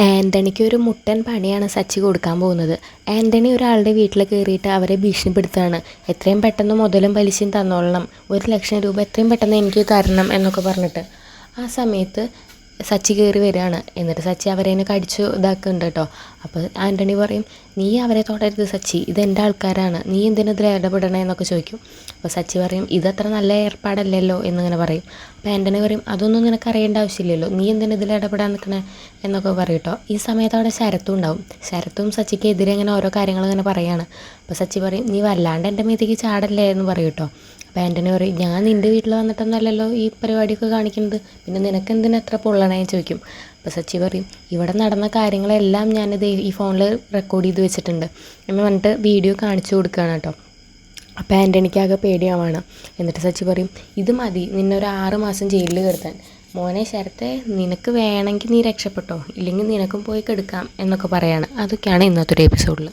ആന്റണിക്ക് ഒരു മുട്ടൻ പണിയാണ് സച്ചി കൊടുക്കാൻ പോകുന്നത്. ആന്റണി ഒരാളുടെ വീട്ടിൽ കയറിയിട്ട് അവരെ ഭീഷണിപ്പെടുത്തുകയാണ്. എത്രയും പെട്ടെന്ന് മുതലും പലിശയും തന്നോളണം. ഒരു ലക്ഷം രൂപ എത്രയും പെട്ടെന്ന് എനിക്ക് തരണം എന്നൊക്കെ പറഞ്ഞിട്ട്. ആ സമയത്ത് സച്ചി കയറി വരികയാണ്. എന്നിട്ട് സച്ചി അവരെ കടിച്ചു ഇതാക്കുന്നുണ്ട് കേട്ടോ. അപ്പോൾ ആന്റണി പറയും നീ അവരെ തൊടരുത് സച്ചി. ഇതെന്റെ ആൾക്കാരാണ്. നീ എന്തിനാ ഇതിൽ ഇടപെടണേ എന്നൊക്കെ ചോദിക്കും. അപ്പോൾ സച്ചി പറയും ഇതത്ര നല്ല ഏർപ്പാടല്ലല്ലോ എന്നിങ്ങനെ പറയും. അപ്പോൾ ആന്റണി പറയും അതൊന്നും നിനക്ക് അറിയേണ്ട ആവശ്യമില്ലല്ലോ. നീ എന്തിനാ ഇതിൽ ഇടപെടാൻ നിൽക്കണേ എന്നൊക്കെ പറയും കേട്ടോ. ഈ സമയത്ത് അവിടെ ശരത്തും ഉണ്ടാവും. ശരത്തും സച്ചിക്ക് എതിരെ ഇങ്ങനെ ഓരോ കാര്യങ്ങൾ ഇങ്ങനെ പറയാണ്. അപ്പോൾ സച്ചി പറയും നീ വല്ലാണ്ട് എന്റെ മീതിക്ക് ചാടല്ലേ എന്ന് പറയും കേട്ടോ. അപ്പോൾ ആന്റണി പറയും ഞാൻ നിന്റെ വീട്ടിൽ വന്നിട്ടൊന്നല്ലല്ലോ ഈ പരിപാടിയൊക്കെ കാണിക്കുന്നത്. പിന്നെ നിനക്ക് എന്തിനാ എത്ര പൊള്ളണേ ചോദിക്കും. അപ്പോൾ സച്ചി പറയും ഇവിടെ നടന്ന കാര്യങ്ങളെല്ലാം ഞാനിത് ഈ ഫോണിൽ റെക്കോർഡ് ചെയ്ത് വെച്ചിട്ടുണ്ട്. എന്ന് പറഞ്ഞിട്ട് വീഡിയോ കാണിച്ചു കൊടുക്കുകയാണ് കേട്ടോ. അപ്പോൾ ആന്റണിക്കാകെ പേടിയാവാണ്. എന്നിട്ട് സച്ചി പറയും ഇത് മതി നിന്നെ ഒരു ആറ് മാസം ജയിലിൽ കിടത്താൻ. മോനെ ശരത്തെ നിനക്ക് വേണമെങ്കിൽ നീ രക്ഷപ്പെട്ടോ? ഇല്ലെങ്കിൽ നിനക്കും പോയി കെടുക്കാം എന്നൊക്കെ പറയാണ്. അതൊക്കെയാണ് ഇന്നത്തെ ഒരു എപ്പിസോഡിൽ